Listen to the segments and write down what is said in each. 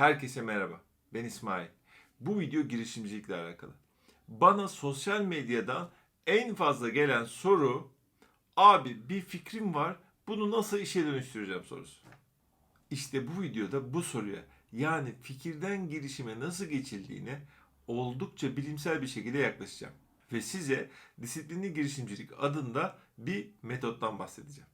Herkese merhaba. Ben İsmail. Bu video girişimcilikle alakalı. Bana sosyal medyadan en fazla gelen soru abi bir fikrim var bunu nasıl işe dönüştüreceğim sorusu. İşte bu videoda bu soruya yani fikirden girişime nasıl geçildiğine oldukça bilimsel bir şekilde yaklaşacağım. Ve size disiplinli girişimcilik adında bir metottan bahsedeceğim.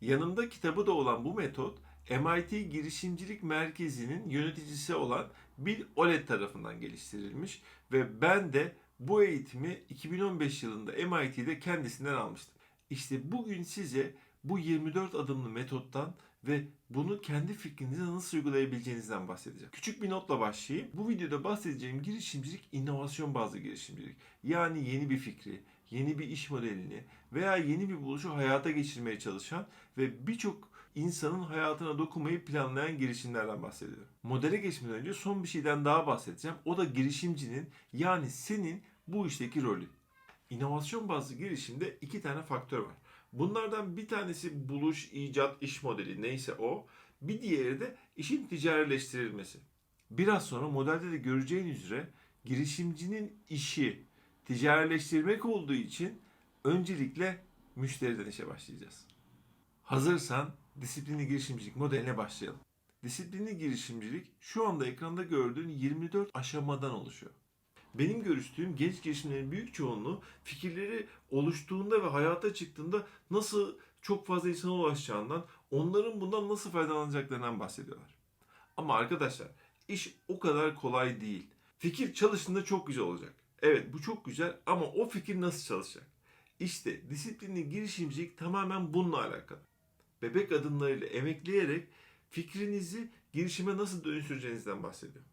Yanımda kitabı da olan bu metot MIT Girişimcilik Merkezi'nin yöneticisi olan Bill Olet tarafından geliştirilmiş ve ben de bu eğitimi 2015 yılında MIT'de kendisinden almıştım. İşte bugün size bu 24 adımlı metottan ve bunu kendi fikrinize nasıl uygulayabileceğinizden bahsedeceğim. Küçük bir notla başlayayım. Bu videoda bahsedeceğim girişimcilik inovasyon bazlı girişimcilik. Yani yeni bir fikri, yeni bir iş modelini veya yeni bir buluşu hayata geçirmeye çalışan ve birçok insanın hayatına dokunmayı planlayan girişimlerden bahsediyorum. Modele geçmeden önce son bir şeyden daha bahsedeceğim. O da girişimcinin yani senin bu işteki rolü. İnovasyon bazlı girişimde iki tane faktör var. Bunlardan bir tanesi buluş, icat, iş modeli neyse o. Bir diğeri de işin ticarileştirilmesi. Biraz sonra modelde de göreceğin üzere girişimcinin işi ticarileştirmek olduğu için öncelikle müşteriden işe başlayacağız. Hazırsan disiplinli girişimcilik modeline başlayalım. Disiplinli girişimcilik şu anda ekranda gördüğün 24 aşamadan oluşuyor. Benim görüştüğüm genç girişimlerin büyük çoğunluğu fikirleri oluştuğunda ve hayata çıktığında nasıl çok fazla insana ulaşacağından, onların bundan nasıl faydalanacaklarından bahsediyorlar. Ama arkadaşlar iş o kadar kolay değil. Fikir çalıştığında çok güzel olacak. Evet bu çok güzel ama o fikir nasıl çalışacak? İşte disiplinli girişimcilik tamamen bununla alakalı. Bebek adımlarıyla emekleyerek fikrinizi girişime nasıl dönüştüreceğinizden bahsediyorum.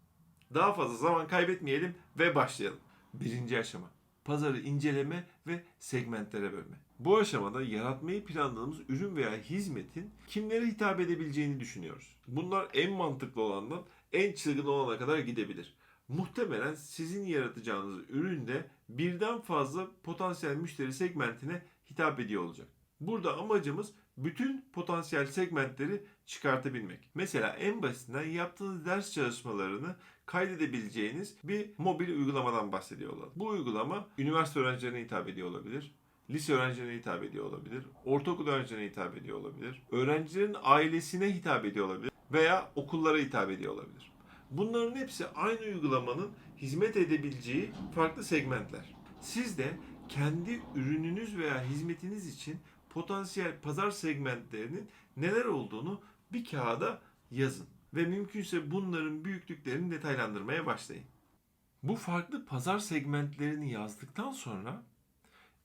Daha fazla zaman kaybetmeyelim ve başlayalım. Birinci aşama. Pazarı inceleme ve segmentlere bölme. Bu aşamada yaratmayı planladığımız ürün veya hizmetin kimlere hitap edebileceğini düşünüyoruz. Bunlar en mantıklı olandan en çılgın olana kadar gidebilir. Muhtemelen sizin yaratacağınız üründe birden fazla potansiyel müşteri segmentine hitap ediyor olacak. Burada amacımız bütün potansiyel segmentleri çıkartabilmek. Mesela en basitinden yaptığınız ders çalışmalarını kaydedebileceğiniz bir mobil uygulamadan bahsediyor olalım. Bu uygulama üniversite öğrencilerine hitap ediyor olabilir. Lise öğrencilerine hitap ediyor olabilir. Ortaokul öğrencilerine hitap ediyor olabilir. Öğrencilerin ailesine hitap ediyor olabilir. Veya okullara hitap ediyor olabilir. Bunların hepsi aynı uygulamanın hizmet edebileceği farklı segmentler. Siz de kendi ürününüz veya hizmetiniz için potansiyel pazar segmentlerinin neler olduğunu bir kağıda yazın ve mümkünse bunların büyüklüklerini detaylandırmaya başlayın. Bu farklı pazar segmentlerini yazdıktan sonra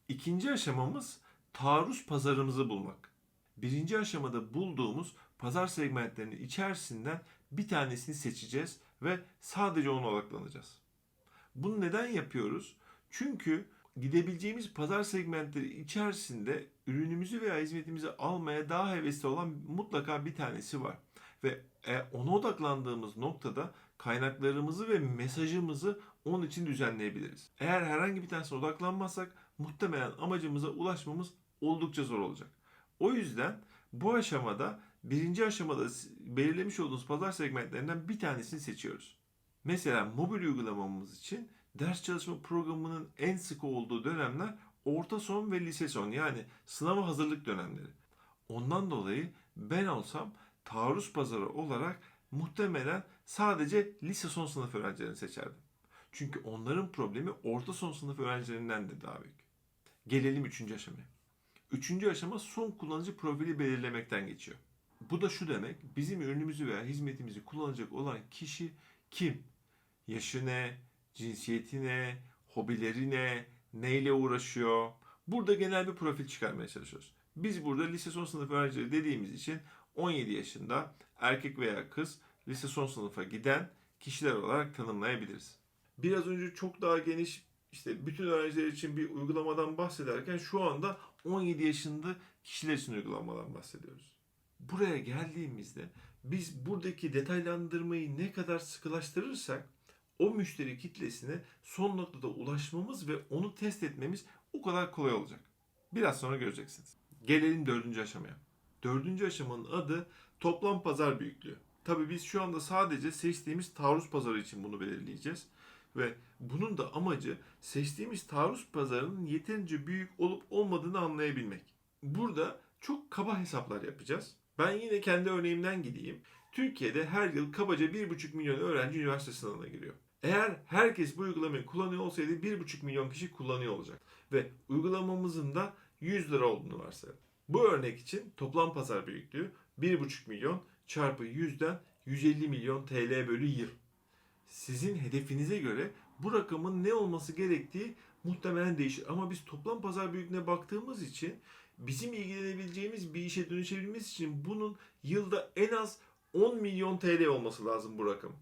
ikinci aşamamız taarruz pazarımızı bulmak. Birinci aşamada bulduğumuz pazar segmentlerinin içerisinden bir tanesini seçeceğiz ve sadece ona odaklanacağız. Bunu neden yapıyoruz? Çünkü gidebileceğimiz pazar segmentleri içerisinde ürünümüzü veya hizmetimizi almaya daha hevesli olan mutlaka bir tanesi var. Ve e, ona odaklandığımız noktada kaynaklarımızı ve mesajımızı onun için düzenleyebiliriz. Eğer herhangi bir tanesine odaklanmazsak muhtemelen amacımıza ulaşmamız oldukça zor olacak. O yüzden bu aşamada birinci aşamada belirlemiş olduğumuz pazar segmentlerinden bir tanesini seçiyoruz. Mesela mobil uygulamamız için ders çalışma programının en sık olduğu dönemler orta son ve lise son yani sınava hazırlık dönemleri. Ondan dolayı ben olsam taarruz pazarı olarak muhtemelen sadece lise son sınıf öğrencilerini seçerdim. Çünkü onların problemi orta son sınıf öğrencilerinden de daha büyük. Gelelim üçüncü aşamaya. Üçüncü aşama son kullanıcı profili belirlemekten geçiyor. Bu da şu demek, bizim ürünümüzü veya hizmetimizi kullanacak olan kişi kim? Yaşı ne? Cinsiyeti ne? Hobileri ne? Neyle uğraşıyor? Burada genel bir profil çıkarmaya çalışıyoruz. Biz burada lise son sınıf öğrencileri dediğimiz için 17 yaşında erkek veya kız lise son sınıfa giden kişiler olarak tanımlayabiliriz. Biraz önce çok daha geniş işte bütün öğrenciler için bir uygulamadan bahsederken şu anda 17 yaşında kişiler için uygulamadan bahsediyoruz. Buraya geldiğimizde biz buradaki detaylandırmayı ne kadar sıkılaştırırsak o müşteri kitlesine son noktada ulaşmamız ve onu test etmemiz o kadar kolay olacak. Biraz sonra göreceksiniz. Gelelim dördüncü aşamaya. Dördüncü aşamanın adı toplam pazar büyüklüğü. Tabii biz şu anda sadece seçtiğimiz taarruz pazarı için bunu belirleyeceğiz. Ve bunun da amacı seçtiğimiz taarruz pazarının yeterince büyük olup olmadığını anlayabilmek. Burada çok kaba hesaplar yapacağız. Ben yine kendi örneğimden gideyim. Türkiye'de her yıl kabaca 1,5 milyon öğrenci üniversite sınavına giriyor. Eğer herkes bu uygulamayı kullanıyor olsaydı 1,5 milyon kişi kullanıyor olacak. Ve uygulamamızın da 100 lira olduğunu varsayalım. Bu örnek için toplam pazar büyüklüğü 1,5 milyon çarpı 100'den 150 milyon TL bölü yıl. Sizin hedefinize göre bu rakamın ne olması gerektiği muhtemelen değişir. Ama biz toplam pazar büyüklüğüne baktığımız için bizim ilgilenebileceğimiz bir işe dönüşebilmesi için bunun yılda en az 10 milyon TL olması lazım bu rakam.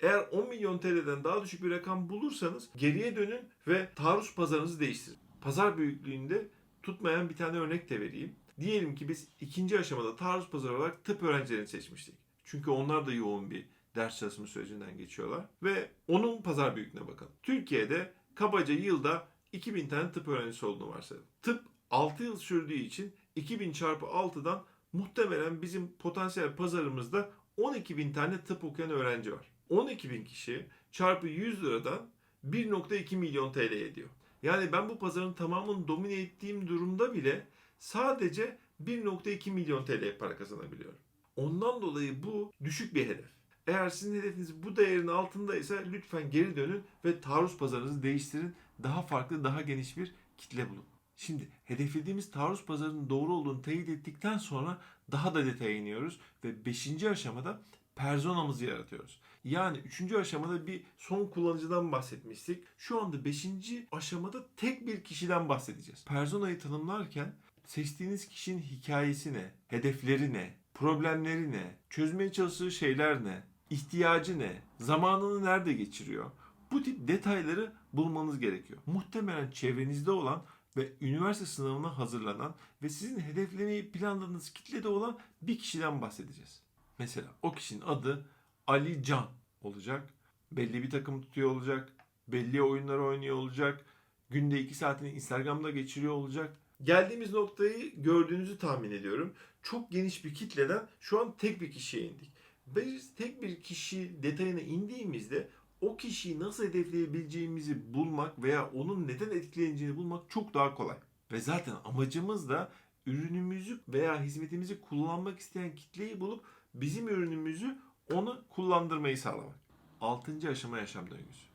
Eğer 10 milyon TL'den daha düşük bir rakam bulursanız geriye dönün ve taarruz pazarınızı değiştirin. Pazar büyüklüğünde tutmayan bir tane örnek de vereyim. Diyelim ki biz ikinci aşamada taarruz pazarı olarak tıp öğrencilerini seçmiştik. Çünkü onlar da yoğun bir ders çalışma sürecinden geçiyorlar. Ve onun pazar büyüklüğüne bakalım. Türkiye'de kabaca yılda 2000 tane tıp öğrencisi olduğunu varsayalım. Tıp 6 yıl sürdüğü için 2000 çarpı 6'dan muhtemelen bizim potansiyel pazarımızda 12 bin tane tıp okuyan öğrenci var. 12 bin kişi çarpı 100 liradan 1.2 milyon TL ediyor. Yani ben bu pazarın tamamını domine ettiğim durumda bile sadece 1.2 milyon TL para kazanabiliyorum. Ondan dolayı bu düşük bir hedef. Eğer sizin hedefiniz bu değerin altındaysa lütfen geri dönün ve taarruz pazarınızı değiştirin. Daha farklı, daha geniş bir kitle bulun. Şimdi hedeflediğimiz taarruz pazarının doğru olduğunu teyit ettikten sonra daha da detaya iniyoruz ve 5. aşamada personamızı yaratıyoruz. Yani 3. aşamada bir son kullanıcıdan bahsetmiştik. Şu anda 5. aşamada tek bir kişiden bahsedeceğiz. Personayı tanımlarken seçtiğiniz kişinin hikayesi ne, hedefleri ne, problemleri ne, çözmeye çalıştığı şeyler ne, ihtiyacı ne, zamanını nerede geçiriyor? Bu tip detayları bulmanız gerekiyor. Muhtemelen çevrenizde olan ve üniversite sınavına hazırlanan ve sizin hedeflemeyi planladığınız kitlede olan bir kişiden bahsedeceğiz. Mesela o kişinin adı Ali Can olacak. Belli bir takım tutuyor olacak. Belli oyunlar oynuyor olacak. Günde 2 saatini Instagram'da geçiriyor olacak. Geldiğimiz noktayı gördüğünüzü tahmin ediyorum. Çok geniş bir kitleden şu an tek bir kişiye indik. Biz tek bir kişi detayına indiğimizde o kişiyi nasıl hedefleyebileceğimizi bulmak veya onun neden etkileneceğini bulmak çok daha kolay. Ve zaten amacımız da ürünümüzü veya hizmetimizi kullanmak isteyen kitleyi bulup bizim ürünümüzü onu kullandırmayı sağlamak. Altıncı aşama yaşam döngüsü.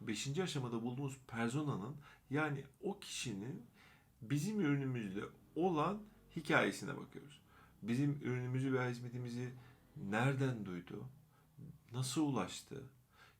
Beşinci aşamada bulduğumuz personanın yani o kişinin bizim ürünümüzle olan hikayesine bakıyoruz. Bizim ürünümüzü veya hizmetimizi nereden duydu, nasıl ulaştı,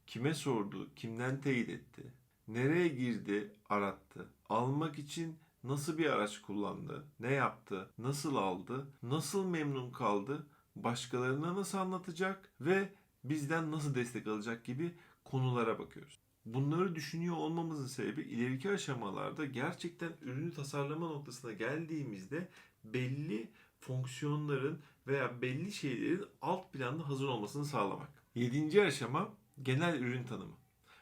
kime sordu, kimden teyit etti, nereye girdi, arattı, almak için nasıl bir araç kullandı, ne yaptı, nasıl aldı, nasıl memnun kaldı, başkalarına nasıl anlatacak ve bizden nasıl destek alacak gibi konulara bakıyoruz. Bunları düşünüyor olmamızın sebebi ileriki aşamalarda gerçekten ürünü tasarlama noktasına geldiğimizde belli fonksiyonların veya belli şeylerin alt planda hazır olmasını sağlamak. Yedinci aşama genel ürün tanımı.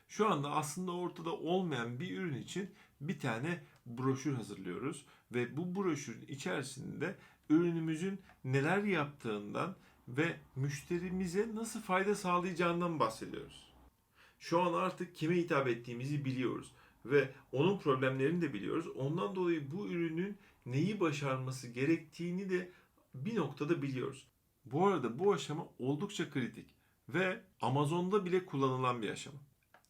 Şu anda aslında ortada olmayan bir ürün için bir tane broşür hazırlıyoruz ve bu broşürün içerisinde ürünümüzün neler yaptığından ve müşterimize nasıl fayda sağlayacağından bahsediyoruz. Şu an artık kime hitap ettiğimizi biliyoruz ve onun problemlerini de biliyoruz. Ondan dolayı bu ürünün neyi başarması gerektiğini de bir noktada biliyoruz. Bu arada bu aşama oldukça kritik ve Amazon'da bile kullanılan bir aşama.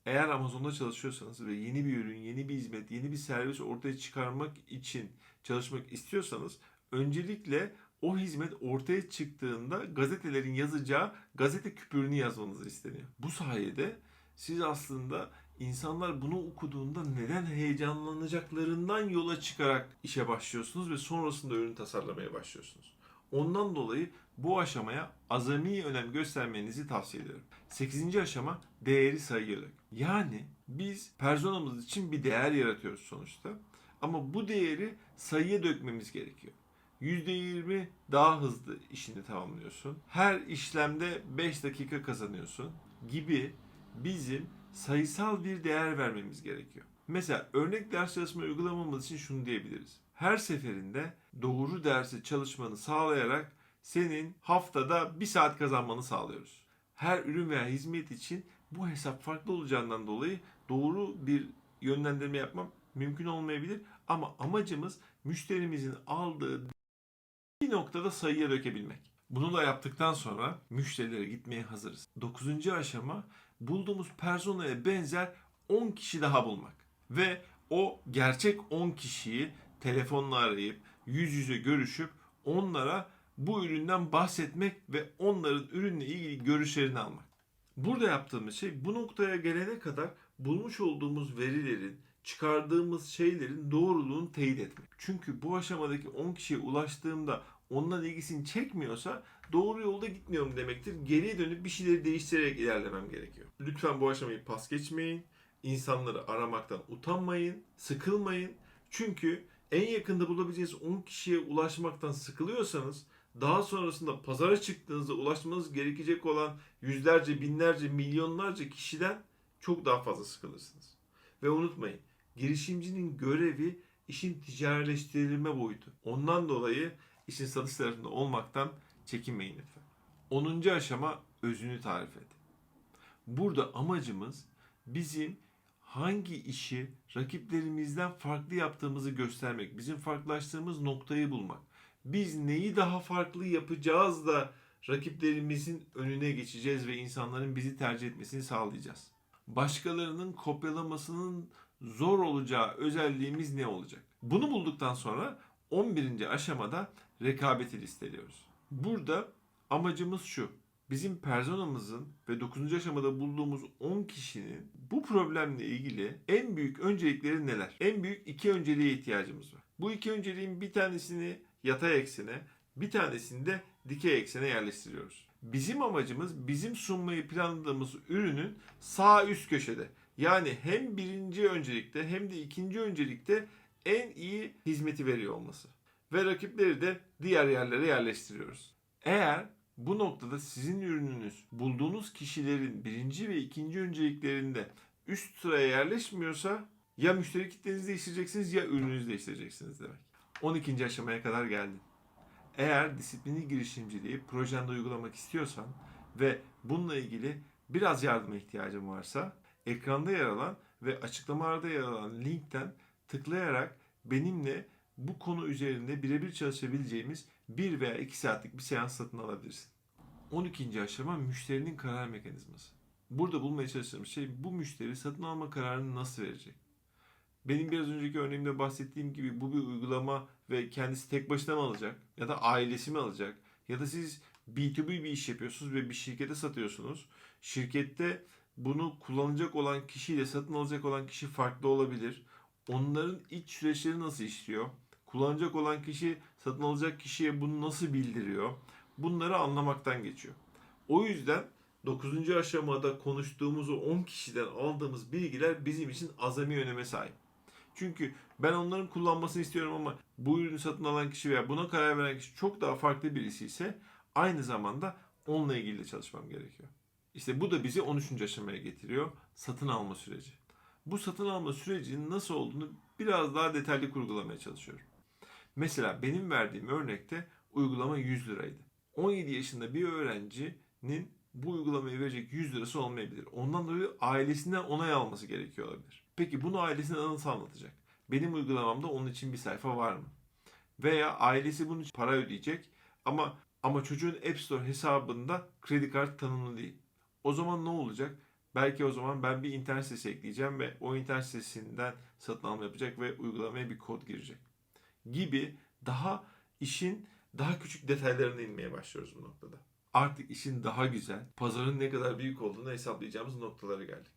Eğer Amazon'da çalışıyorsanız ve yeni bir ürün, yeni bir hizmet, yeni bir servis ortaya çıkarmak için çalışmak istiyorsanız öncelikle o hizmet ortaya çıktığında gazetelerin yazacağı gazete küpürünü yazmanız isteniyor. Bu sayede siz aslında insanlar bunu okuduğunda neden heyecanlanacaklarından yola çıkarak işe başlıyorsunuz ve sonrasında ürün tasarlamaya başlıyorsunuz. Ondan dolayı bu aşamaya azami önem göstermenizi tavsiye ediyorum. 8. aşama değeri sayıya dök. Yani biz personamız için bir değer yaratıyoruz sonuçta. Ama bu değeri sayıya dökmemiz gerekiyor. %20 daha hızlı işini tamamlıyorsun. Her işlemde 5 dakika kazanıyorsun gibi bizim sayısal bir değer vermemiz gerekiyor. Mesela örnek ders çalışma uygulamamız için şunu diyebiliriz. Her seferinde doğru dersi çalışmanı sağlayarak senin haftada bir saat kazanmanı sağlıyoruz. Her ürün veya hizmet için bu hesap farklı olacağından dolayı doğru bir yönlendirme yapmam mümkün olmayabilir. Ama amacımız müşterimizin aldığı bir noktada sayıya dökebilmek. Bunu da yaptıktan sonra müşterilere gitmeye hazırız. Dokuzuncu aşama bulduğumuz personaya benzer 10 kişi daha bulmak. Ve o gerçek 10 kişiyi telefonla arayıp yüz yüze görüşüp onlara bu üründen bahsetmek ve onların ürünle ilgili görüşlerini almak. Burada yaptığımız şey bu noktaya gelene kadar bulmuş olduğumuz verilerin, çıkardığımız şeylerin doğruluğunu teyit etmek. Çünkü bu aşamadaki 10 kişiye ulaştığımda onların ilgisini çekmiyorsa doğru yolda gitmiyorum demektir. Geriye dönüp bir şeyleri değiştirerek ilerlemem gerekiyor. Lütfen bu aşamayı pas geçmeyin. İnsanları aramaktan utanmayın, sıkılmayın. Çünkü en yakında bulabileceğiniz 10 kişiye ulaşmaktan sıkılıyorsanız daha sonrasında pazara çıktığınızda ulaşmanız gerekecek olan yüzlerce, binlerce, milyonlarca kişiden çok daha fazla sıkılırsınız. Ve unutmayın, girişimcinin görevi işin ticarileştirilme boyutu. Ondan dolayı işin satış tarafında olmaktan çekinmeyin lütfen. 10. aşama özünü tarif et. Burada amacımız bizim hangi işi rakiplerimizden farklı yaptığımızı göstermek. Bizim farklılaştığımız noktayı bulmak. Biz neyi daha farklı yapacağız da rakiplerimizin önüne geçeceğiz ve insanların bizi tercih etmesini sağlayacağız. Başkalarının kopyalamasının zor olacağı özelliğimiz ne olacak? Bunu bulduktan sonra 11. aşamada rekabeti listeliyoruz. Burada amacımız şu. Bizim personamızın ve 9. aşamada bulduğumuz 10 kişinin bu problemle ilgili en büyük öncelikleri neler? En büyük iki önceliğe ihtiyacımız var. Bu iki önceliğin bir tanesini yatay eksene, bir tanesini de dikey eksene yerleştiriyoruz. Bizim amacımız bizim sunmayı planladığımız ürünün sağ üst köşede. Yani hem birinci öncelikte hem de ikinci öncelikte en iyi hizmeti veriyor olması. Ve rakipleri de diğer yerlere yerleştiriyoruz. Eğer bu noktada sizin ürününüz bulduğunuz kişilerin birinci ve ikinci önceliklerinde üst sıraya yerleşmiyorsa ya müşteri kitlenizi değiştireceksiniz ya ürününüzü değiştireceksiniz demek. 12. aşamaya kadar geldin. Eğer disiplinli girişimciliği projende uygulamak istiyorsan ve bununla ilgili biraz yardıma ihtiyacın varsa ekranda yer alan ve açıklamalarda yer alan linkten tıklayarak benimle bu konu üzerinde birebir çalışabileceğimiz bir veya iki saatlik bir seans satın alabilirsin. 12. aşama müşterinin karar mekanizması. Burada bulmaya çalıştığımız şey bu müşteri satın alma kararını nasıl verecek? Benim biraz önceki örneğimde bahsettiğim gibi bu bir uygulama ve kendisi tek başına mı alacak? Ya da ailesi mi alacak? Ya da siz B2B bir iş yapıyorsunuz ve bir şirkete satıyorsunuz. Şirkette bunu kullanacak olan kişiyle satın alacak olan kişi farklı olabilir. Onların iç süreçleri nasıl işliyor? Kullanacak olan kişi satın alacak kişiye bunu nasıl bildiriyor? Bunları anlamaktan geçiyor. O yüzden 9. aşamada konuştuğumuz o 10 kişiden aldığımız bilgiler bizim için azami öneme sahip. Çünkü ben onların kullanmasını istiyorum ama bu ürünü satın alan kişi veya buna karar veren kişi çok daha farklı birisi ise aynı zamanda onunla ilgili de çalışmam gerekiyor. İşte bu da bizi 13. aşamaya getiriyor. Satın alma süreci. Bu satın alma sürecinin nasıl olduğunu biraz daha detaylı kurgulamaya çalışıyorum. Mesela benim verdiğim örnekte uygulama 100 liraydı. 17 yaşında bir öğrencinin bu uygulamayı verecek 100 lirası olmayabilir. Ondan dolayı ailesinden onay alması gerekiyor olabilir. Peki bunu ailesine nasıl anlatacak? Benim uygulamamda onun için bir sayfa var mı? Veya ailesi bunun için para ödeyecek ama ama çocuğun App Store hesabında kredi kartı tanımlı değil. O zaman ne olacak? Belki o zaman ben bir internet sitesi ekleyeceğim ve o internet sitesinden satın alma yapacak ve uygulamaya bir kod girecek. Gibi daha işin daha küçük detaylarına inmeye başlıyoruz bu noktada. Artık işin daha güzel, pazarın ne kadar büyük olduğunu hesaplayacağımız noktalara geldik.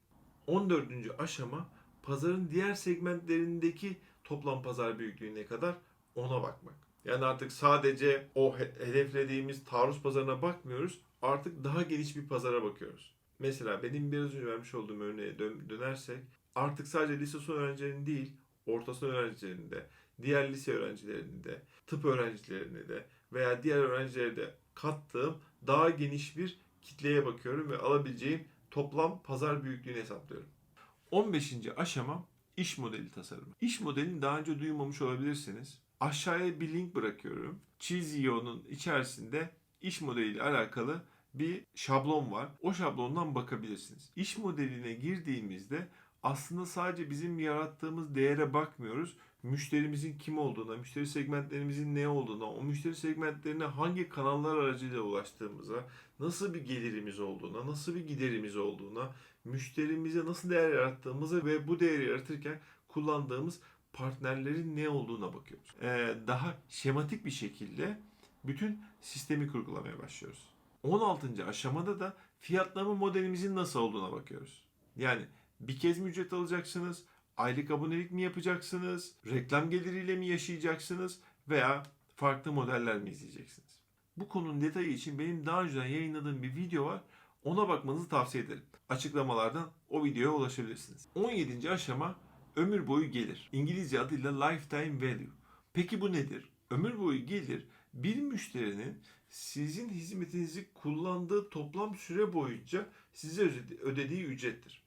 14. aşama pazarın diğer segmentlerindeki toplam pazar büyüklüğü ne kadar ona bakmak. Yani artık sadece o he- hedeflediğimiz taarruz pazarına bakmıyoruz. Artık daha geniş bir pazara bakıyoruz. Mesela benim biraz önce vermiş olduğum örneğe dön- dönersek artık sadece lise son öğrencilerinin değil, orta son öğrencilerinin de, diğer lise öğrencilerinin de, tıp öğrencilerine de veya diğer öğrencilere de kattığım daha geniş bir kitleye bakıyorum ve alabileceğim toplam pazar büyüklüğünü hesaplıyorum. 15. aşama iş modeli tasarımı. İş modelini daha önce duymamış olabilirsiniz. Aşağıya bir link bırakıyorum. Çizio'nun içerisinde iş modeliyle alakalı bir şablon var. O şablondan bakabilirsiniz. İş modeline girdiğimizde aslında sadece bizim yarattığımız değere bakmıyoruz. Müşterimizin kim olduğuna, müşteri segmentlerimizin ne olduğuna, o müşteri segmentlerine hangi kanallar aracıyla ulaştığımıza, nasıl bir gelirimiz olduğuna, nasıl bir giderimiz olduğuna, müşterimize nasıl değer yarattığımıza ve bu değeri yaratırken kullandığımız partnerlerin ne olduğuna bakıyoruz. Ee, daha şematik bir şekilde bütün sistemi kurgulamaya başlıyoruz. 16. aşamada da fiyatlama modelimizin nasıl olduğuna bakıyoruz. Yani bir kez mi ücret alacaksınız? Aylık abonelik mi yapacaksınız? Reklam geliriyle mi yaşayacaksınız? Veya farklı modeller mi izleyeceksiniz? Bu konunun detayı için benim daha önceden yayınladığım bir video var. Ona bakmanızı tavsiye ederim. Açıklamalardan o videoya ulaşabilirsiniz. 17. aşama ömür boyu gelir. İngilizce adıyla lifetime value. Peki bu nedir? Ömür boyu gelir bir müşterinin sizin hizmetinizi kullandığı toplam süre boyunca size ödedi- ödediği ücrettir.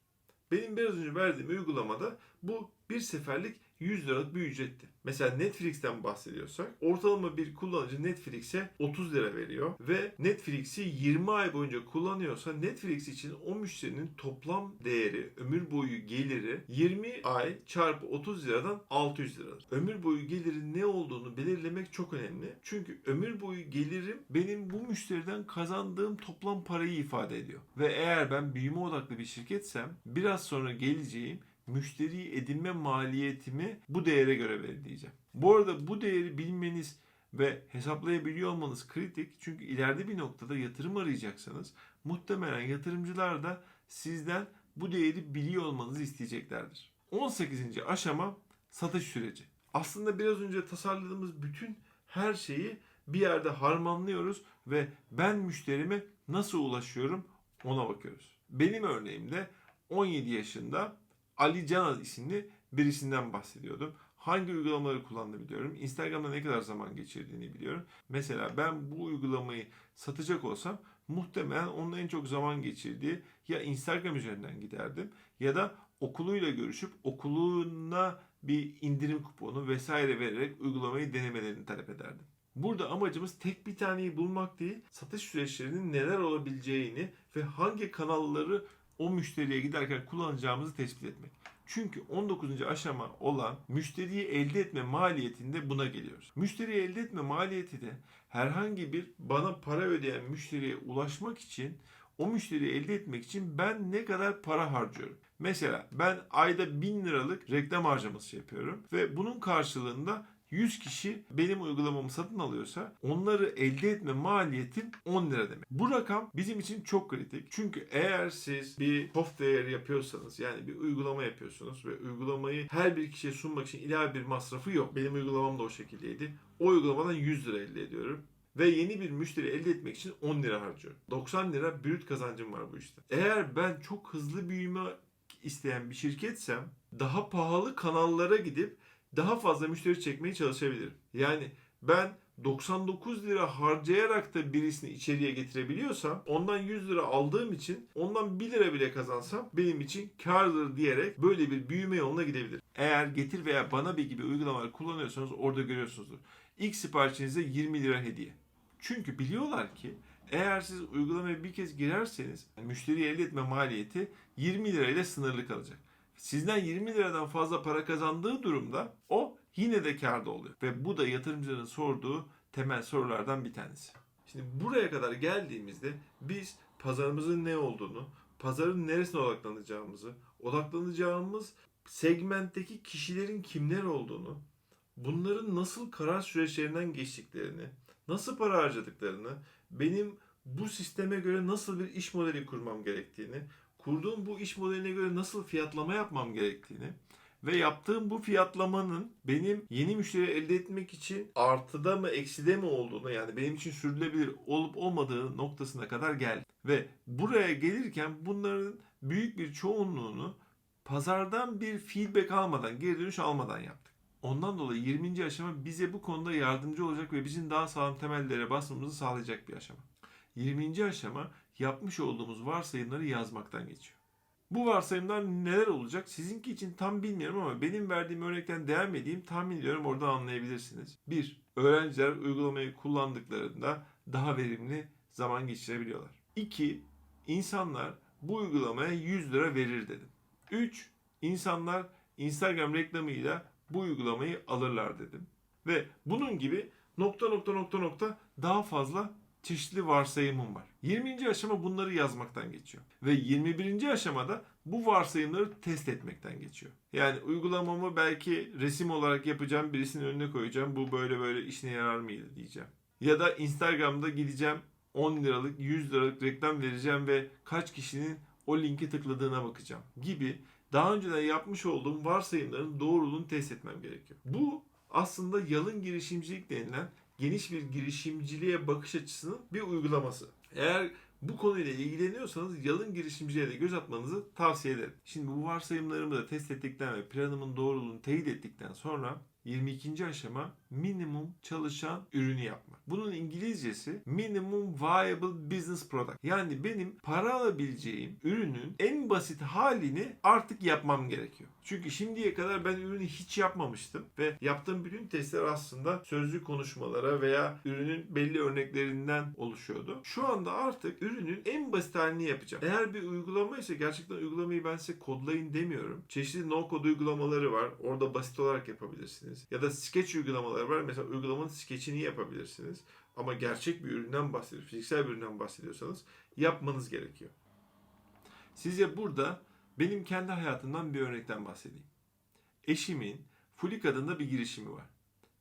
Benim biraz önce verdiğim uygulamada bu bir seferlik 100 liralık bir ücretti. Mesela Netflix'ten bahsediyorsak ortalama bir kullanıcı Netflix'e 30 lira veriyor ve Netflix'i 20 ay boyunca kullanıyorsa Netflix için o müşterinin toplam değeri, ömür boyu geliri 20 ay çarpı 30 liradan 600 liradır. Ömür boyu gelirin ne olduğunu belirlemek çok önemli. Çünkü ömür boyu gelirim benim bu müşteriden kazandığım toplam parayı ifade ediyor. Ve eğer ben büyüme odaklı bir şirketsem biraz sonra geleceğim müşteriyi edinme maliyetimi bu değere göre belirleyeceğim. Bu arada bu değeri bilmeniz ve hesaplayabiliyor olmanız kritik. Çünkü ileride bir noktada yatırım arayacaksanız muhtemelen yatırımcılar da sizden bu değeri biliyor olmanızı isteyeceklerdir. 18. aşama satış süreci. Aslında biraz önce tasarladığımız bütün her şeyi bir yerde harmanlıyoruz ve ben müşterime nasıl ulaşıyorum ona bakıyoruz. Benim örneğimde 17 yaşında Ali Canaz isimli birisinden bahsediyordum. Hangi uygulamaları kullandığını biliyorum. Instagram'da ne kadar zaman geçirdiğini biliyorum. Mesela ben bu uygulamayı satacak olsam muhtemelen onun en çok zaman geçirdiği ya Instagram üzerinden giderdim ya da okuluyla görüşüp okuluna bir indirim kuponu vesaire vererek uygulamayı denemelerini talep ederdim. Burada amacımız tek bir taneyi bulmak değil, satış süreçlerinin neler olabileceğini ve hangi kanalları o müşteriye giderken kullanacağımızı tespit etmek. Çünkü 19. aşama olan müşteriyi elde etme maliyetinde buna geliyoruz. Müşteriyi elde etme maliyeti de herhangi bir bana para ödeyen müşteriye ulaşmak için o müşteriyi elde etmek için ben ne kadar para harcıyorum. Mesela ben ayda 1000 liralık reklam harcaması yapıyorum ve bunun karşılığında 100 kişi benim uygulamamı satın alıyorsa onları elde etme maliyetim 10 lira demek. Bu rakam bizim için çok kritik. Çünkü eğer siz bir software yapıyorsanız yani bir uygulama yapıyorsunuz ve uygulamayı her bir kişiye sunmak için ilave bir masrafı yok. Benim uygulamam da o şekildeydi. O uygulamadan 100 lira elde ediyorum. Ve yeni bir müşteri elde etmek için 10 lira harcıyorum. 90 lira brüt kazancım var bu işte. Eğer ben çok hızlı büyüme isteyen bir şirketsem daha pahalı kanallara gidip daha fazla müşteri çekmeye çalışabilirim. Yani ben 99 lira harcayarak da birisini içeriye getirebiliyorsam ondan 100 lira aldığım için ondan 1 lira bile kazansam benim için kardır diyerek böyle bir büyüme yoluna gidebilirim. Eğer getir veya bana bir gibi uygulamaları kullanıyorsanız orada görüyorsunuzdur. İlk siparişinize 20 lira hediye. Çünkü biliyorlar ki eğer siz uygulamaya bir kez girerseniz müşteri elde etme maliyeti 20 lirayla sınırlı kalacak. Sizden 20 liradan fazla para kazandığı durumda o yine de karda oluyor. Ve bu da yatırımcıların sorduğu temel sorulardan bir tanesi. Şimdi buraya kadar geldiğimizde biz pazarımızın ne olduğunu, pazarın neresine odaklanacağımızı, odaklanacağımız segmentteki kişilerin kimler olduğunu, bunların nasıl karar süreçlerinden geçtiklerini, nasıl para harcadıklarını, benim bu sisteme göre nasıl bir iş modeli kurmam gerektiğini, kurduğum bu iş modeline göre nasıl fiyatlama yapmam gerektiğini ve yaptığım bu fiyatlamanın benim yeni müşteri elde etmek için artıda mı ekside mi olduğunu yani benim için sürdürülebilir olup olmadığı noktasına kadar geldi. Ve buraya gelirken bunların büyük bir çoğunluğunu pazardan bir feedback almadan, geri dönüş almadan yaptık. Ondan dolayı 20. aşama bize bu konuda yardımcı olacak ve bizim daha sağlam temellere basmamızı sağlayacak bir aşama. 20. aşama yapmış olduğumuz varsayımları yazmaktan geçiyor. Bu varsayımlar neler olacak? Sizinki için tam bilmiyorum ama benim verdiğim örnekten devam edeyim. Tahmin ediyorum oradan anlayabilirsiniz. 1. Öğrenciler uygulamayı kullandıklarında daha verimli zaman geçirebiliyorlar. 2. İnsanlar bu uygulamaya 100 lira verir dedim. 3. İnsanlar Instagram reklamıyla bu uygulamayı alırlar dedim. Ve bunun gibi nokta nokta nokta nokta daha fazla çeşitli varsayımım var. 20. aşama bunları yazmaktan geçiyor. Ve 21. aşamada bu varsayımları test etmekten geçiyor. Yani uygulamamı belki resim olarak yapacağım, birisinin önüne koyacağım. Bu böyle böyle işine yarar mıydı diyeceğim. Ya da Instagram'da gideceğim 10 liralık, 100 liralık reklam vereceğim ve kaç kişinin o linki tıkladığına bakacağım gibi daha önceden yapmış olduğum varsayımların doğruluğunu test etmem gerekiyor. Bu aslında yalın girişimcilik denilen geniş bir girişimciliğe bakış açısının bir uygulaması. Eğer bu konuyla ilgileniyorsanız yalın girişimciliğe de göz atmanızı tavsiye ederim. Şimdi bu varsayımlarımı da test ettikten ve planımın doğruluğunu teyit ettikten sonra 22. aşama minimum çalışan ürünü yapmak. Bunun İngilizcesi minimum viable business product. Yani benim para alabileceğim ürünün en basit halini artık yapmam gerekiyor. Çünkü şimdiye kadar ben ürünü hiç yapmamıştım ve yaptığım bütün testler aslında sözlü konuşmalara veya ürünün belli örneklerinden oluşuyordu. Şu anda artık ürünün en basit halini yapacağım. Eğer bir uygulama ise gerçekten uygulamayı ben size kodlayın demiyorum. Çeşitli no code uygulamaları var. Orada basit olarak yapabilirsiniz. Ya da sketch uygulamaları var. Mesela uygulamanın sketchini yapabilirsiniz. Ama gerçek bir üründen bahsediyor, fiziksel bir üründen bahsediyorsanız yapmanız gerekiyor. Size burada benim kendi hayatımdan bir örnekten bahsedeyim. Eşimin Fulik adında bir girişimi var.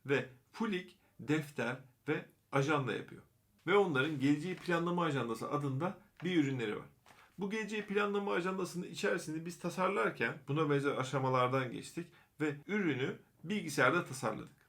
Ve Fulik defter ve ajanda yapıyor. Ve onların geleceği planlama ajandası adında bir ürünleri var. Bu geleceği planlama ajandasının içerisinde biz tasarlarken buna benzer aşamalardan geçtik ve ürünü bilgisayarda tasarladık.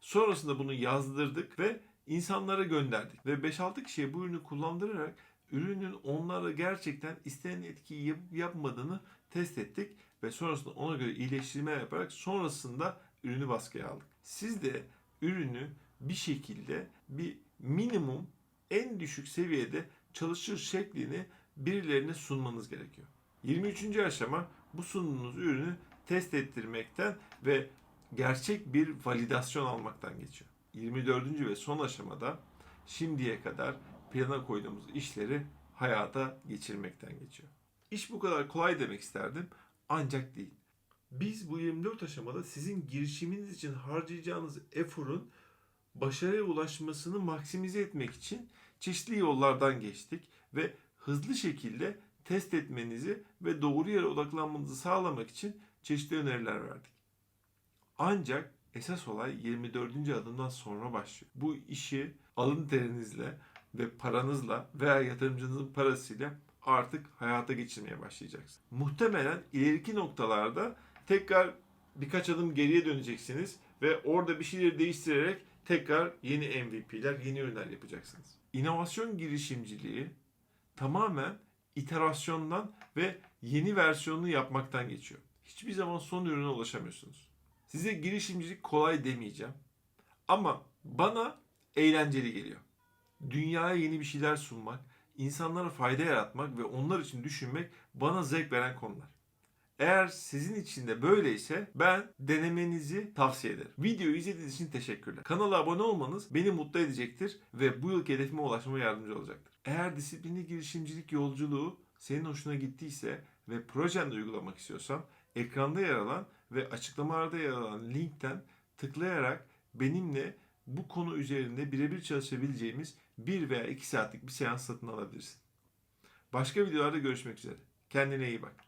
Sonrasında bunu yazdırdık ve insanlara gönderdik. Ve 5-6 kişiye bu ürünü kullandırarak ürünün onlara gerçekten istenen etkiyi yapıp yapmadığını test ettik. Ve sonrasında ona göre iyileştirme yaparak sonrasında ürünü baskıya aldık. Siz de ürünü bir şekilde bir minimum en düşük seviyede çalışır şeklini birilerine sunmanız gerekiyor. 23. aşama bu sunduğunuz ürünü test ettirmekten ve gerçek bir validasyon almaktan geçiyor. 24. ve son aşamada şimdiye kadar plana koyduğumuz işleri hayata geçirmekten geçiyor. İş bu kadar kolay demek isterdim ancak değil. Biz bu 24 aşamada sizin girişiminiz için harcayacağınız eforun başarıya ulaşmasını maksimize etmek için çeşitli yollardan geçtik ve hızlı şekilde test etmenizi ve doğru yere odaklanmanızı sağlamak için çeşitli öneriler verdik. Ancak esas olay 24. adımdan sonra başlıyor. Bu işi alın terinizle ve paranızla veya yatırımcınızın parasıyla artık hayata geçirmeye başlayacaksınız. Muhtemelen ileriki noktalarda tekrar birkaç adım geriye döneceksiniz ve orada bir şeyleri değiştirerek tekrar yeni MVP'ler, yeni ürünler yapacaksınız. İnovasyon girişimciliği tamamen iterasyondan ve yeni versiyonunu yapmaktan geçiyor. Hiçbir zaman son ürüne ulaşamıyorsunuz. Size girişimcilik kolay demeyeceğim. Ama bana eğlenceli geliyor. Dünyaya yeni bir şeyler sunmak, insanlara fayda yaratmak ve onlar için düşünmek bana zevk veren konular. Eğer sizin için de böyleyse ben denemenizi tavsiye ederim. Videoyu izlediğiniz için teşekkürler. Kanala abone olmanız beni mutlu edecektir ve bu yılki hedefime ulaşmama yardımcı olacaktır. Eğer disiplinli girişimcilik yolculuğu senin hoşuna gittiyse ve projende uygulamak istiyorsan ekranda yer alan ve açıklamalarda yer alan linkten tıklayarak benimle bu konu üzerinde birebir çalışabileceğimiz 1 veya 2 saatlik bir seans satın alabilirsin. Başka videolarda görüşmek üzere. Kendine iyi bak.